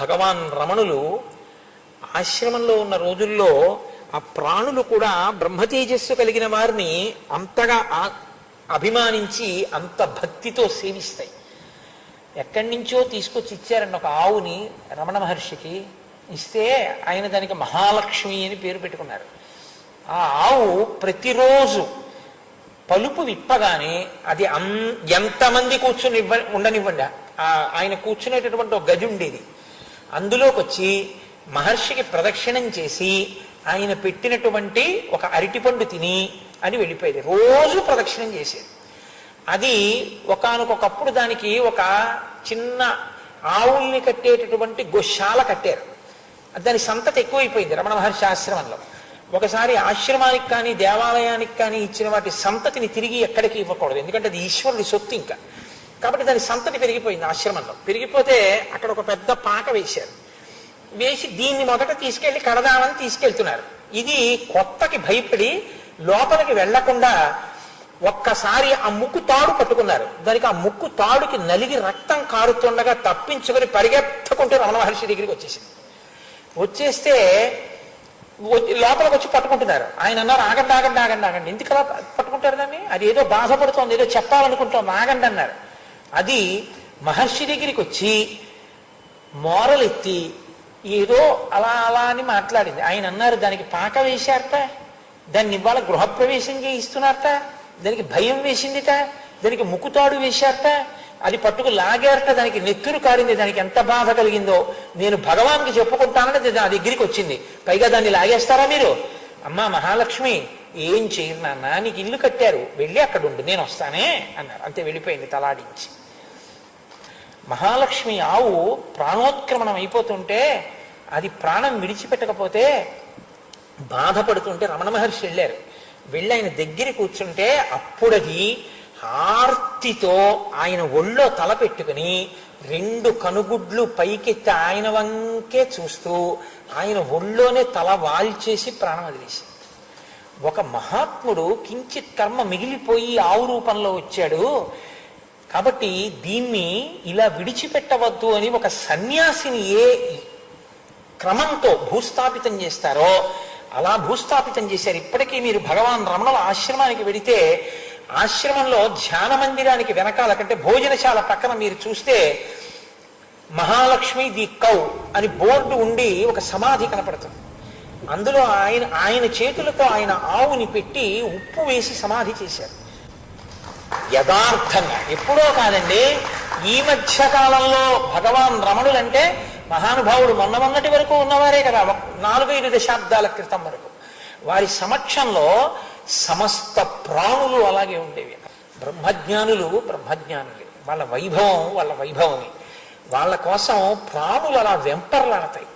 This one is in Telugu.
భగవాన్ రమణులు ఆశ్రమంలో ఉన్న రోజుల్లో ఆ ప్రాణులు కూడా బ్రహ్మతేజస్సు కలిగిన వారిని అంతగా ఆ- అభిమానించి అంత భక్తితో సేవిస్తాయి. ఎక్కడి నుంచో తీసుకొచ్చి ఇచ్చారన్న ఒక ఆవుని రమణ మహర్షికి ఇస్తే ఆయన దానికి మహాలక్ష్మి అని పేరు పెట్టుకున్నారు. ఆ ఆవు ప్రతిరోజు పలుపు విప్పగానే అది అం ఎంతమంది కూర్చుని ఇవ్వ ఉండనివ్వండి. ఆయన కూర్చునేటటువంటి ఒక గది ఉండేది. అందులోకి వచ్చి మహర్షికి ప్రదక్షిణం చేసి ఆయన పెట్టినటువంటి ఒక అరటిపండు తిని అని వెళ్ళిపోయేది. రోజు ప్రదక్షిణం చేసేది. అది ఒకనకొకప్పుడు దానికి ఒక చిన్న ఆవుల్ని కట్టేటటువంటి గోశాల కట్టారు. దాని సంతతి ఎక్కువైపోయింది రమణ మహర్షి ఆశ్రమంలో. ఒకసారి ఆశ్రమానికి కానీ దేవాలయానికి కానీ ఇచ్చిన వాటి సంతతిని తిరిగి ఎక్కడికి ఇవ్వకూడదు. ఎందుకంటే అది ఈశ్వరుడి సొత్తు ఇంకా. కాబట్టి దాని సంతతి పెరిగిపోయింది ఆశ్రమంలో. పెరిగిపోతే అక్కడ ఒక పెద్ద పాక వేశారు. వేసి దీన్ని మొదట తీసుకెళ్ళి కడదామని తీసుకెళ్తున్నారు. ఇది కొత్తకి భయపడి లోపలికి వెళ్ళకుండా ఒక్కసారి ఆ ముక్కు తాడు పట్టుకున్నారు. దానికి ఆ ముక్కు తాడుకి నలిగి రక్తం కారుతుండగా తప్పించుకొని పరిగెత్తకుంటూ రమణ మహర్షి దగ్గరికి వచ్చేసింది. వచ్చేస్తే లోపలికి వచ్చి పట్టుకుంటున్నారు. ఆయన అన్నారు ఆగండి ఆగండి ఆగండి ఆగండి. ఎందుకు పట్టుకుంటారు దాన్ని? అది ఏదో బాధపడుతోంది ఏదో చెప్పాలనుకుంటోంది. ఆగండి అన్నారు. అది మహర్షి దగ్గరికి వచ్చి మోరలెత్తి ఏదో అలా అలా అని మాట్లాడింది. ఆయన అన్నారు దానికి పాక వేశారట దాన్ని ఇవాళ గృహప్రవేశం చేయిస్తున్నారట దానికి భయం వేసిందిట దానికి ముక్కుతాడు వేశారట అది పట్టుకు లాగారట దానికి నెత్తురు కారింది దానికి ఎంత బాధ కలిగిందో నేను భగవాన్కి చెప్పుకుంటానని నా దగ్గరికి వచ్చింది. పైగా దాన్ని లాగేస్తారా మీరు? అమ్మా మహాలక్ష్మి ఏం చేయరు నాన్న నీకు ఇల్లు కట్టారు వెళ్ళి అక్కడ ఉండు నేను వస్తానే అన్నారు. అంతే వెళ్ళిపోయింది తలాడించి. మహాలక్ష్మి ఆవు ప్రాణోత్క్రమణం అయిపోతుంటే అది ప్రాణం విడిచిపెట్టకపోతే బాధపడుతుంటే రమణ మహర్షి వెళ్ళారు. వెళ్ళి ఆయన దగ్గర కూర్చుంటే అప్పుడది ఆర్తితో ఆయన ఒళ్ళో తల పెట్టుకుని రెండు కనుగుడ్లు పైకెత్తి ఆయన వంకే చూస్తూ ఆయన ఒళ్ళోనే తల వాల్చేసి ప్రాణం వదిలేసింది. ఒక మహాత్ముడు కించిత్ కర్మ మిగిలిపోయి ఆవు రూపంలో వచ్చాడు. కాబట్టి దీన్ని ఇలా విడిచిపెట్టవద్దు అని ఒక సన్యాసిని ఏ క్రమంతో భూస్థాపితం చేస్తారో అలా భూస్థాపితం చేశారు. ఇప్పటికీ మీరు భగవాన్ రమణుల ఆశ్రమానికి వెడితే ఆశ్రమంలో ధ్యాన మందిరానికి వెనకాల కంటే భోజనశాల పక్కన మీరు చూస్తే మహాలక్ష్మి ది కౌ అని బోర్డు ఉండి ఒక సమాధి కనపడుతుంది. అందులో ఆయన ఆయన చేతులతో ఆయన ఆవుని పెట్టి ఉప్పు వేసి సమాధి చేశారు. యథార్థంగా. ఎప్పుడో కాదండి ఈ మధ్య కాలంలో భగవాన్ రమణులంటే మహానుభావుడు మొన్న మొన్నటి వరకు ఉన్నవారే కదా నాలుగైదు దశాబ్దాల క్రితం వరకు. వారి సమక్షంలో సమస్త ప్రాణులు అలాగే ఉండేవి. బ్రహ్మజ్ఞానులు బ్రహ్మజ్ఞానులే. వాళ్ళ వైభవం వాళ్ళ వైభవమే. వాళ్ళ కోసం ప్రాణులు అలా వెంపర్లాడతాయి.